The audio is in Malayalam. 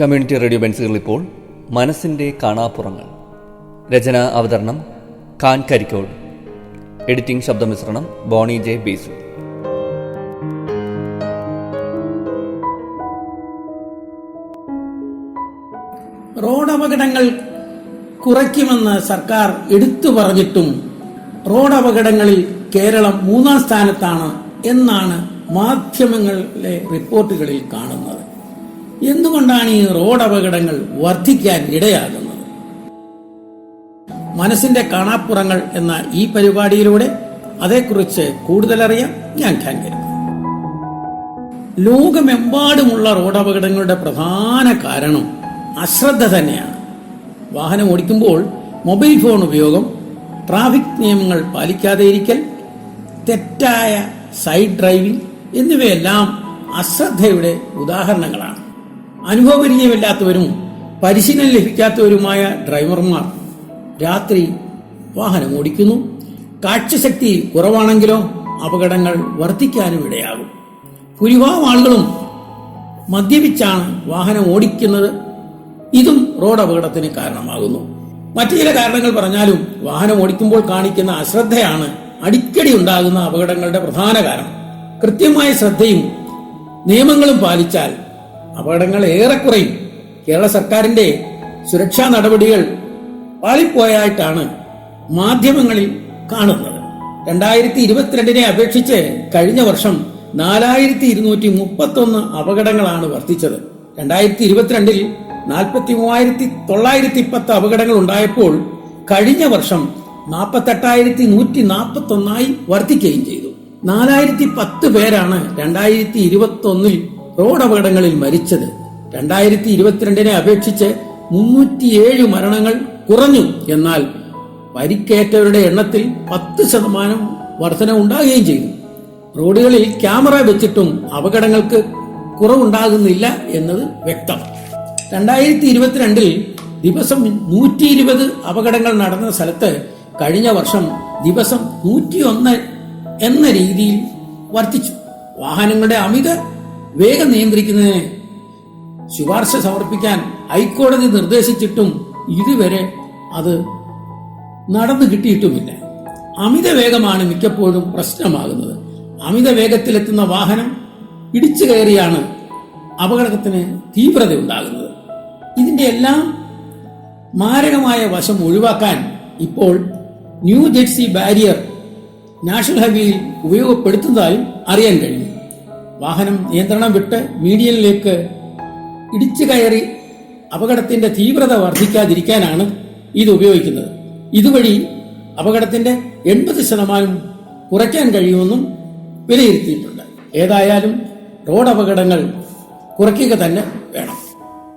കമ്മ്യൂണിറ്റി റേഡിയോ ബെൻസുകൾ ഇപ്പോൾ മനസ്സിന്റെ കാണാപ്പുറങ്ങൾ. രചന അവതരണം ഖാൻ കരിക്കോട് എഡിറ്റിംഗ് ശബ്ദമിശ്രണം ബോണി ജെ ബേസു. റോഡ് അപകടങ്ങൾ കുറയ്ക്കുമെന്ന് സർക്കാർ എടുത്തു പറഞ്ഞിട്ടും റോഡ് അപകടങ്ങളിൽ കേരളം മൂന്നാം സ്ഥാനത്താണ് എന്നാണ് മാധ്യമങ്ങളിലെ റിപ്പോർട്ടുകളിൽ കാണുന്നത്. എന്തുകൊണ്ടാണ് ഈ റോഡ് അപകടങ്ങൾ വർദ്ധിക്കാൻ ഇടയാകുന്നത്? മനസ്സിന്റെ കാണാപ്പുറങ്ങൾ എന്ന ഈ പരിപാടിയിലൂടെ അതേക്കുറിച്ച് കൂടുതലറിയാം ഞാൻ ഖാൻ ലോകമെമ്പാടുമുള്ള റോഡ് അപകടങ്ങളുടെ പ്രധാന കാരണം അശ്രദ്ധ തന്നെയാണ്. വാഹനം ഓടിക്കുമ്പോൾ മൊബൈൽ ഫോൺ ഉപയോഗം ട്രാഫിക് നിയമങ്ങൾ പാലിക്കാതെ ഇരിക്കൽ തെറ്റായ സൈഡ് ഡ്രൈവിംഗ് എന്നിവയെല്ലാം അശ്രദ്ധയുടെ ഉദാഹരണങ്ങളാണ്. അനുഭവപരിചയമില്ലാത്തവരും പരിശീലനം ലഭിക്കാത്തവരുമായ ഡ്രൈവർമാർ രാത്രി വാഹനം ഓടിക്കുന്നു. കാഴ്ചശക്തി കുറവാണെങ്കിലോ അപകടങ്ങൾ വർദ്ധിക്കാനും ഇടയാകും. ഭൂരിഭാഗം ആളുകളും മദ്യപിച്ചാണ് വാഹനം ഓടിക്കുന്നത്. ഇതും റോഡ് അപകടത്തിന് കാരണമാകുന്നു. മറ്റു ചില കാരണങ്ങൾ പറഞ്ഞാലും വാഹനം ഓടിക്കുമ്പോൾ കാണിക്കുന്ന അശ്രദ്ധയാണ് അടിക്കടി ഉണ്ടാകുന്ന അപകടങ്ങളുടെ പ്രധാന കാരണം. കൃത്യമായ ശ്രദ്ധയും നിയമങ്ങളും പാലിച്ചാൽ അപകടങ്ങൾ ഏറെ കുറയും കേരള സർക്കാരിന്റെ സുരക്ഷാ നടപടികൾ പാളിപ്പോയായിട്ടാണ് മാധ്യമങ്ങളിൽ കാണുന്നത്. രണ്ടായിരത്തി ഇരുപത്തിരണ്ടിനെ അപേക്ഷിച്ച് കഴിഞ്ഞ വർഷം നാലായിരത്തി ഇരുന്നൂറ്റി മുപ്പത്തി ഒന്ന് അപകടങ്ങളാണ് വർദ്ധിച്ചത്. രണ്ടായിരത്തി ഇരുപത്തിരണ്ടിൽ നാൽപ്പത്തി മൂവായിരത്തി തൊള്ളായിരത്തി പത്ത് അപകടങ്ങൾ ഉണ്ടായപ്പോൾ കഴിഞ്ഞ വർഷം നാൽപ്പത്തെട്ടായിരത്തി നൂറ്റി നാൽപ്പത്തി ഒന്നായി വർദ്ധിക്കുകയും ചെയ്തു. നാലായിരത്തി പത്ത് പേരാണ് രണ്ടായിരത്തി ഇരുപത്തി ഒന്നിൽ റോഡ് അപകടങ്ങളിൽ മരിച്ചത്. രണ്ടായിരത്തി ഇരുപത്തിരണ്ടിനെ അപേക്ഷിച്ച് മുന്നൂറ്റിയേഴ് മരണങ്ങൾ കുറഞ്ഞു. എന്നാൽ പരിക്കേറ്റവരുടെ എണ്ണത്തിൽ പത്ത് ശതമാനം വർധന ഉണ്ടാകുകയും ചെയ്തു. റോഡുകളിൽ ക്യാമറ വെച്ചിട്ടും അപകടങ്ങൾക്ക് കുറവുണ്ടാകുന്നില്ല എന്നത് വ്യക്തം. രണ്ടായിരത്തി ഇരുപത്തിരണ്ടിൽ ദിവസം നൂറ്റി ഇരുപത് അപകടങ്ങൾ നടന്ന സ്ഥലത്ത് കഴിഞ്ഞ വർഷം ദിവസം നൂറ്റിയൊന്ന് എന്ന രീതിയിൽ വർദ്ധിച്ചു. വാഹനങ്ങളുടെ അമിത വേഗം നിയന്ത്രിക്കുന്നതിന് ശുപാർശ സമർപ്പിക്കാൻ ഹൈക്കോടതി നിർദ്ദേശിച്ചിട്ടും ഇതുവരെ അത് നടന്നു കിട്ടിയിട്ടുമില്ല. അമിത വേഗമാണ് മിക്കപ്പോഴും പ്രശ്നമാകുന്നത്. അമിത വേഗത്തിലെത്തുന്ന വാഹനം ഇടിച്ചു കയറിയാണ് അപകടത്തിന് തീവ്രത ഉണ്ടാകുന്നത്. ഇതിന്റെ എല്ലാം മാരകമായ വശം ഒഴിവാക്കാൻ ഇപ്പോൾ ന്യൂ ജെർസി ബാരിയർ നാഷണൽ ഹൈവേയിൽ ഉപയോഗപ്പെടുത്തുന്നതായും അറിയാൻ കഴിയും വാഹനം നിയന്ത്രണം വിട്ട് മീഡിയനിലേക്ക് ഇടിച്ചു കയറി അപകടത്തിന്റെ തീവ്രത വർദ്ധിക്കാതിരിക്കാനാണ് ഇത് ഉപയോഗിക്കുന്നത്. ഇതുവഴി അപകടത്തിന്റെ എൺപത് ശതമാനം കുറയ്ക്കാൻ കഴിയുമെന്നും വിലയിരുത്തിയിട്ടുണ്ട്. ഏതായാലും റോഡ് അപകടങ്ങൾ കുറയ്ക്കുക തന്നെ വേണം.